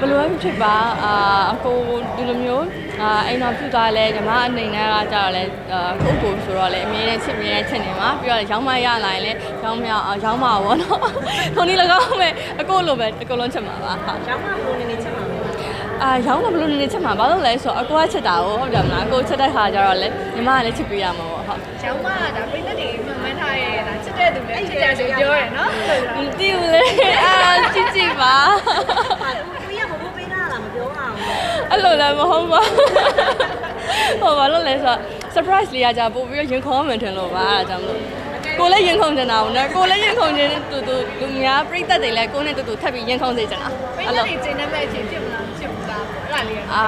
ဘယ်လိုမှဖြစ်ပါအာအကိုဒီလိုမျိုးအာအိမ်တော်ပြုသွားလဲညီမအနေနဲ့ကကြတော့လဲအာကိုယ့်ကိုယ်ဆိုတော့လဲအမြဲတမ်းချစ်မြဲချစ်နေမှာပြီးတော့ရောင်းမရလာရင်လဲရောင်းမရအောင်ရောင်းမှာပေါ့နော်ထုံးဒီ၎င်းပဲအကိုလိုပဲအကုန်လုံးချစ်မှာပါဟုတ်ရောင်းမပုံနေနေချက်ပါမယ်အာရောင်းမဘယ်လိုနေနေချစ်မှာဘာလို့လဲဆိုတော့အကိုကချစ်တာကိုဟုတ်တယ်မလားအကိုချစ်တဲ့ခါကျတော့လဲညီမကလည်းချစ်ပေးရမှာပေါ့ဟုတ်ကျောင်းမကဒါပြိတ္တတွေမှန်မှန်ထားရဲဒါချစ်တဲ့သူလည်းချစ်တယ်ဆိုပြောရယ်နော်မသိဘူးလေအာချစ်ချစ်ပါ ဟာသူရမဖို့ပေးတာလားမပြောအောင် အဲ့လိုလည်းမဟုတ်ပါဟိုဘာလို့လဲဆိုတော့ surprise လေးကကြာပို့ပြီးတော့ရင်ခုန်မှန်ထင်လို့ပါအဲ့ဒါကြောင့်မလို့ကိုလည်းရင်ခုန်နေတာပေါ့နော်ကိုလည်းရင်ခုန်နေတူတူလူများပြိသက်တွေလည်းကိုနဲ့တူတူထပ်ပြီးရင်ခုန်စေချင်တာပြိတ္အဲ့တလိုတွေကျင်းနေမဲ့အချိန်ဖြစ်မလားဖြစ်ဘူးလားအဲ့ဒါလေးကအာ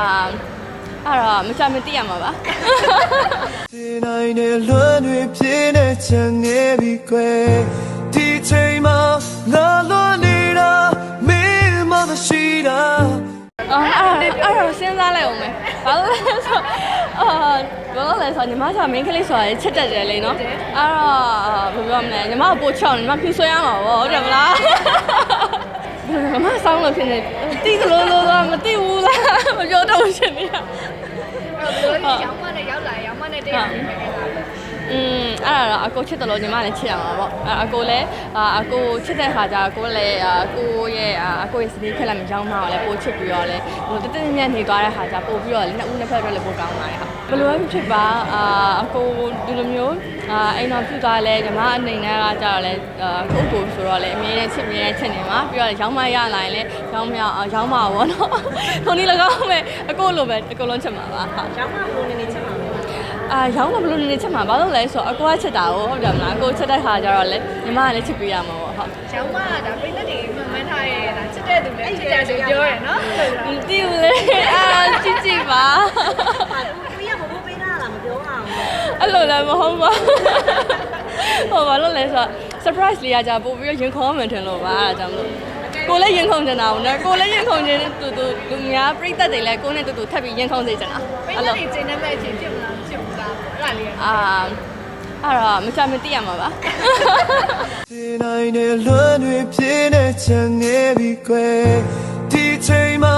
အဲ့တော့မချမသိရမှာပါဒီနိုင်တဲ့လွမ်းတွေပြင်းနေချင်နေပြီကွယ် ဘာလို့လဲဆိုတော့အာဘာလို့လဲဆိုတော့ညီမကမင်းကလေးဆိုတာချစ်တတ်တယ်လေနော်အဲ့တော့ဘယ်ပြောမလဲညီမကပို့ချောင်းညီမဖြူဆွဲရမှာပေါ့ဟုတ်တယ်မလားမမဆောင်းလို့ဖြစ်နေတိသလိုလိုတော့မသိဘူးလားမပြောတော့ရှင်နေရအဲ့တော့ကျောင်းမနဲ့ရောက်လာရောင်းမနဲ့တရားနေခဲ့တာပဲอืม အဲ့ဒါတော့အကိုချစ်တယ်လို့ညီမလည်းချစ်ရမှာပေါ့အဲ့အကိုလည်းအာအကိုချစ်တဲ့ခါကျအကိုလည်းအာကိုရဲ့အာအကိုရဲ့စနီးခက်လာမကြောင်းမအောင်လည်းပိုချစ်ပြီးတော့လည်းဟိုတတမြတ်နေသွားတဲ့ခါကျပို့ပြီးတော့လည်းနှစ်ဦးနှစ်ဖက်အတွက်လည်းပိုကောင်းပါတယ်ဟာဘယ်လိုမှဖြစ်ပါအာအကိုဒီလိုမျိုးအာအိမ်တော်ပြုသွားလဲညီမအနေနဲ့ကကြတော့လဲအာကိုယ့်ကိုယ်ဆိုတော့လည်းအမြဲတမ်းချစ်မြဲချစ်နေမှာပြီးတော့ရောင်းမရလာရင်လည်းရောင်းမရအောင်ရောင်းမှာပေါ့နော်ထုံးဒီ၎င်းပဲအကိုလိုပဲအကုန်လုံးချစ်မှာပါဟုတ်ရောင်းမပုံနေနေချက်ပါမယ် အာရောင်းမဘလို့နေနေချက်မှာဘာလို့လဲဆိုတော့အကိုကချက်တာကိုဟုတ်တယ်မလားအကိုချက်တဲ့ခါကျတော့လေညီမကလည်းချစ်ပေးရမှာပေါ့ဟုတ်ကျောင်းမကဒါပြိတ္တတွေမှန်မှန်ထားရဲဒါချစ်တဲ့သူလည်းချစ်တယ်ဆိုပြောရယ်နော်မသိဘူးလေအာချစ်ချစ်ပါဟာသူရမဖို့ပေးတာလားမပြောအောင်အဲ့လိုလည်းမဟုတ်ပါဟိုဘာလို့လဲဆိုတော့ surprise လေးကကြာပို့ပြီးတော့ရင်ခုန်မှန်ထင်လို့ပါအဲ့ဒါကြောင့်မလို့ကိုလည်းရင်ခုန်နေတာပေါ့နော်ကိုလည်းရင်ခုန်နေတူတူလူများပြိသက်တွေလည်းကိုနဲ့တူတူထပ်ပြီးရင်ခုန်စေချင်တာပြိတ္အဲ့တလိုတွေကျင်းနေမဲ့အချိန်ဖြစ်မလားဖြစ်ဘူး လားအဲ့ဒါလေးကအာအဲ့တော့မချမသိရမှာပါဒီနိုင်တဲ့လွမ်းတွေပြင်းနေချင်နေပြီကွယ်ဒီချိန်မှာ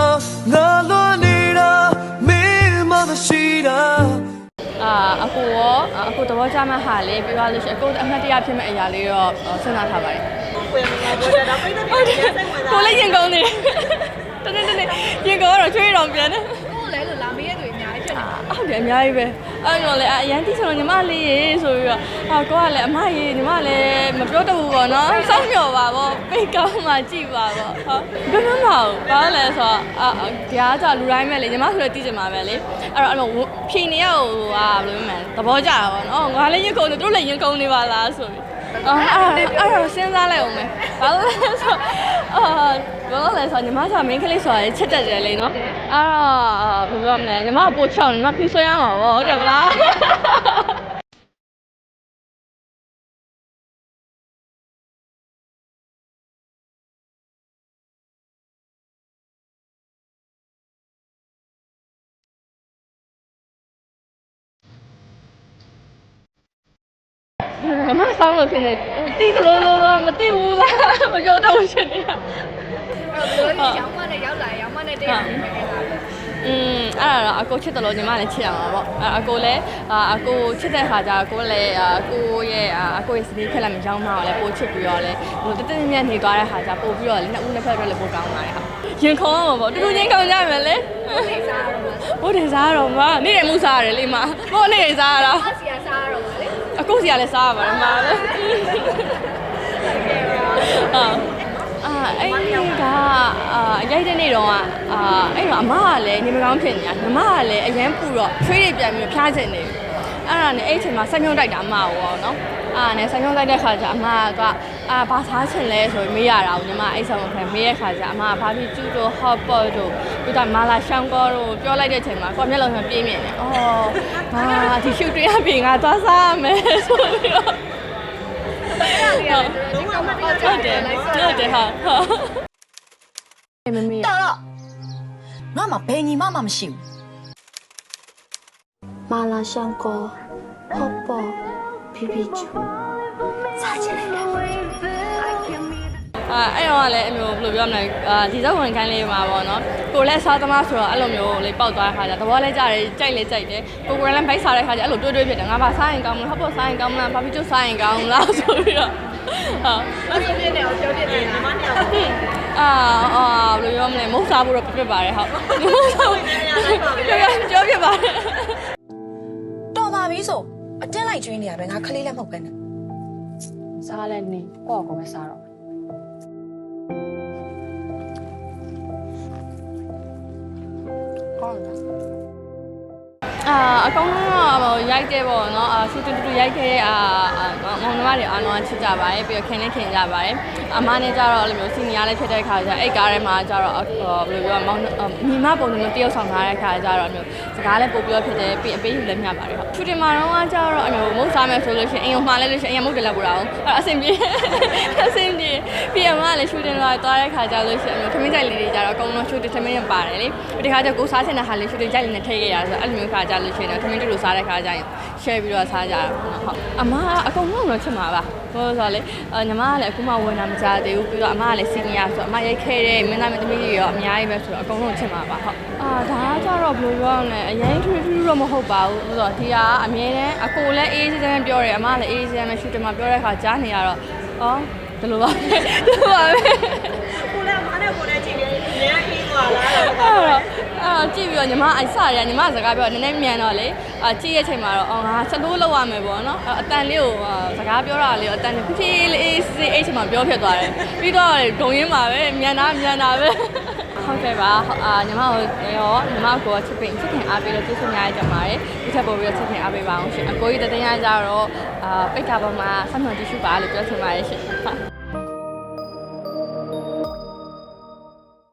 ငါလွမ်းနေတာမင်းမမရှိတာအာအကိုရောအကိုသဘောကျမှဟာလေပြောရလို့ရှိရင်အကိုအမှတ်တရဖြစ်မဲ့အရာလေးတော့စဉ်းစားထားပါတယ်ကိုယ်မငါပြောတာပြိတ္တတွေစိတ်ဝင်စားကိုလည်းရင်ကောင်းနေတနေ့တနေ့ရင်ကောင်းတော့ချွေးတော်ပြန်တယ်ကိုယ်လည်းလို့လာမေးရသူအများကြီးဖြစ်နေဟုတ်တယ်အများကြီးပဲ အဲ့တော့လေအရန်တိဆိုတော့ညီမလေးရေဆိုပြီးတော့ဟာကိုကလည်းအမရေညီမလည်းမပြောတတ်ဘူးပေါ့နော်စောင့်မျှော်ပါပေါ့ပိတ်ကောင်းမှကြည့်ပါပေါ့ဟာဘယ်မှမဟုတ်ဘာလို့လဲဆိုတော့အာဒီအားကြလူတိုင်းပဲလေညီမဆိုလည်းသိကြမှာပဲလေအဲ့တော့အဲ့လိုဖြေနေရဟိုဟာဘယ်လိုမှသဘောကျတာပေါ့နော်ငါလည်းရင်ကုန်နေသူတို့လည်းရင်ကုန်နေပါလားဆိုပြီး အော်အဲ့အဲ့တော့စဉ်းစားလိုက်အောင်မယ်ဘာလို့လဲဆိုအာဘာလို့လဲဆိုညီမကမင်းကလေးဆိုတာချစ်တတ်တယ်လေနော်အဲ့တော့ဘယ်လိုမလဲညီမကပို့ချောင်းညီမဖြူဆွဲရမှာပေါ့ဟုတ်တယ်မလား မမဆောင်းလို့ဖြစ်နေတိသလိုလိုတော့မသိဘူးလားမပြောတော့ရှင်နေရအဲ့တော့ကျောင်းမနဲ့ရောက်လာရောင်းမနဲ့တရားနေခဲ့တာပဲอืมအဲ့ဒါတော့အကိုချစ်တယ်လို့ညီမလည်းချစ်ရမှာပေါ့အဲ့အကိုလည်းအာအကိုချစ်တဲ့ခါကျအကိုလည်းအာအကိုရဲ့အာအကိုရဲ့စနီးခက်လာမကြောင်းမအောင်လည်းပို့ချစ်ပြီးတော့လည်းဟိုတတမြတ်နေသွားတဲ့ခါကျပို့ပြီးတော့လည်းနှစ်ဦးနှစ်ဖက်အတွက်လည်းပို့ကောင်းပါတယ်ဟာရင်ခုံအောင်ပေါ့တူတူချင်းကောင်းကြမယ်လေနေစားတော့မှာဘိုးတယ်စားတော့မနေ့ရမှုစားရတယ်လေမဘိုးနေ့စားရတာ အစီအစားတော့မှာလေအကိုစီကလည်းစားရပါတယ်မလည်းအာအာအဲ့ဒီကအာရိုက်တဲ့နေ့တော့အာအဲ့တော့အမကလည်းနေမကောင်းဖြစ်နေတာညီမကလည်းအရန်ပူတော့ချွေးတွေပြန်ပြီးဖျားချင်နေအဲ့ဒါနဲ့အဲ့ချိန်မှာဆက်ညုံတိုက်တာအမကိုပေါ့နော်အာနဲ့ဆက်ညုံတိုက်တဲ့ခါကျအမကအာဘာစားချင်လဲဆိုပြီးမေးရတာကိုညီမအဲ့ဆောင်ခံမေးတဲ့ခါကျအမကဘာဖြစ်ကျူတို့ hot pot တို့ပြီးတော့မာလာရှောင်းကောတို့ပြောလိုက်တဲ့ချိန်မှာကိုမျက်လုံးမှာပြင်းမြင်တယ်အော် ဘာဒီရှုပ်တွေးရပြီငါသွားစားရမယ်ဆိုပြီးတော့ဟုတ်တယ်ဟုတ်တယ်ဟာမမေတော်တော့ငါမဘယ်ညီမမှမရှိဘူးမာလာရှန်ကိုဟော့ပေါ်ဖီဖီချူစားချင်တယ် အာအဲ့တော့ကလည်းအမျိုးဘယ်လိုပြောမလဲအာဒီဇက်ဝင်ခိုင်းလေးမှာပေါ့နော်ကိုလည်းစားသမားဆိုတော့အဲ့လိုမျိုးလေးပေါက်သွားတဲ့ခါကျသဘောလည်းကြတယ်ကြိုက်လည်းကြိုက်တယ်ကိုကိုလည်းဘိုက်စားတဲ့ခါကျအဲ့လိုတွေးတွေးဖြစ်တယ်ငါဘာစားရင်ကောင်းမလဲဟောပေါ့စားရင်ကောင်းမလားဘာဖြစ်ကျွတ်စားရင်ကောင်းမလားဆိုပြီးတော့ဟာအဲ့ဆိုပြနေအောင်ပြောပြနေတာမနေအောင်အာအာဘယ်လိုပြောမလဲမဟုတ်စားဖို့တော့ပြပြပါတယ်ဟုတ်မဟုတ်စားဘူးပြောပြပါတယ်တော်ပါပြီဆိုအတက်လိုက်ကျွေးနေရပဲငါခလေးလည်းမဟုတ်ပဲနဲ့စားလဲနေကိုယ့်အကောပဲစားတော့ ondas. ရိုက်တဲ့ပေါ့နော်အာဆူတူတူရိုက်ခဲ့တဲ့အာမောင်နှမတွေအားလုံးချစ်ကြပါတယ်ပြီးတော့ခင်လည်းခင်ကြပါတယ်အမနဲ့ကြတော့အဲ့လိုမျိုးစီနီယာလည်းဖြစ်တဲ့ခါကျအဲ့ကားထဲမှာကြတော့ဘယ်လိုပြောမောင်ညီမပုံစံမျိုးတယောက်ဆောင်ထားတဲ့ခါကျတော့မျိုးစကားလည်းပို့ပြောဖြစ်တယ်ပြီးအပေးယူလည်းမျှပါတယ်ဟုတ်ချူတင်မာတော့ကကြတော့အမျိုးမုတ်စားမယ်ဆိုလို့ရှိရင်အိမ်ုံမှာလည်းလို့ရှိရင်အရင်မုတ်တယ်လည်းပူတာအောင်အဲ့အဆင်ပြေအဆင်ပြေပြီးအမကလည်းချူတင်လာသွားတဲ့ခါကျလို့ရှိရင်အမျိုးထမင်းကြိုက်လေးတွေကြတော့အကုန်လုံးချူတင်ထမင်းရပါတယ်လေဒီခါကျကိုစားစင်တဲ့ဟာလေးချူတင်ကြိုက်လေးနဲ့ထည့်ခဲ့ရဆိုအဲ့လိုမျိုးခါကြလို့ရှိရင်ထမင်းတူတူစားတဲ့ခါကျရင် share ပြီးတော့စားကြတာဟုတ်အမကအကုန်လုံးတော့ချစ်မှာပါဟိုဆိုတော့လေညီမကလည်းအခုမှဝင်တာမကြသေးဘူးပြီးတော့အမကလည်း senior ဆိုတော့အမရိုက်ခဲ့တဲ့မင်းသားမင်းသမီးတွေရောအများကြီးပဲဆိုတော့အကုန်လုံးချစ်မှာပါဟုတ်အာဒါကကြတော့ဘယ်လိုပြောရမလဲအရင်ထူးထူးတော့မဟုတ်ပါဘူးဆိုတော့ဒီကအမြဲတမ်းအကိုလည်းအေးစေးစေးပြောတယ်အမလည်းအေးစေးစေးနဲ့ရှူတင်မှာပြောတဲ့ခါကြားနေရတော့အော်ဒီလိုပါပဲဒီလိုပါပဲကိုလည်းအမနဲ့ကိုလည်းကြည့်နေနေရပြီးသွားလား အဲ့တော့အာကြည့်ပြီးတော့ညီမအိုက်စရညီမစကားပြောနည်းနည်းမြန်တော့လေအာကြည့်ရဲ့ချိန်မှာတော့အော်ငါစလို့လောက်ရမယ်ပေါ့နော်အတန်လေးကိုစကားပြောတာလေးကိုအတန်ဖြည်းဖြည်းလေးစေးအဲ့ချိန်မှာပြောဖြစ်သွားတယ်ပြီးတော့ဂုံရင်းမှာပဲမြန်တာမြန်တာပဲဟုတ်ကဲ့ပါအာညီမကိုရောညီမကိုချစ်ပင်ချစ်ခင်အားပေးလို့ကျေးဇူးများကြပါတယ်ဒီချက်ပို့ပြီးတော့ချစ်ခင်အားပေးပါအောင်ရှင်အကိုကြီးတတင်းရကြတော့အာပိတ်ကပေါ်မှာဆက်မှန်တ िश ူပါလို့ပြောချင်ပါတယ်ရှင်ဟုတ်